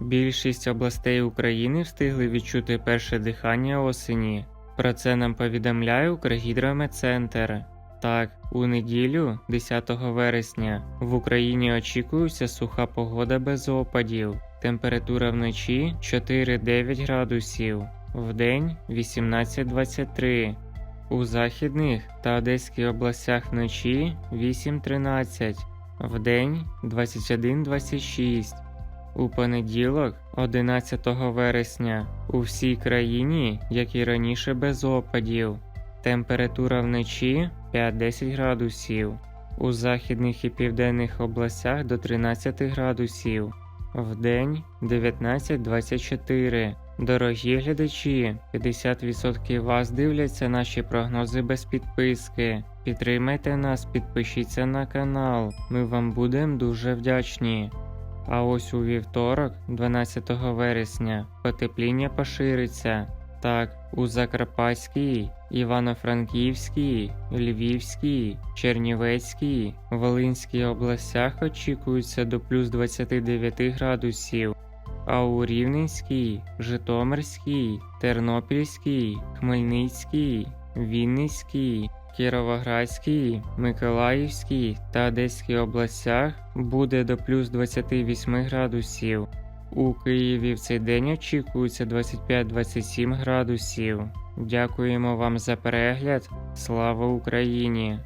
Більшість областей України встигли відчути перше дихання осені. Про це нам повідомляє Укргідрометцентр. Так, у неділю, 10 вересня, в Україні очікується суха погода без опадів. Температура вночі 4-9 градусів, вдень 18-23. У західних та Одеській областях вночі 8-13, вдень 21-26. У понеділок, 11 вересня, у всій країні, як і раніше, без опадів. Температура вночі 5-10 градусів. У західних і південних областях до 13 градусів. Вдень 19-24. Дорогі глядачі, 50% вас дивляться наші прогнози без підписки. Підтримайте нас, підпишіться на канал. Ми вам будемо дуже вдячні. А ось у вівторок, 12 вересня, потепління пошириться. Так, у Закарпатській, Івано-Франківській, Львівській, Чернівецькій, Волинській областях очікується до плюс 29 градусів, а у Рівненській, Житомирській, Тернопільській, Хмельницькій, Вінницькій, Кіровоградській, Миколаївській та Одеській областях буде до плюс 28 градусів. У Києві в цей день очікується 25-27 градусів. Дякуємо вам за перегляд. Слава Україні!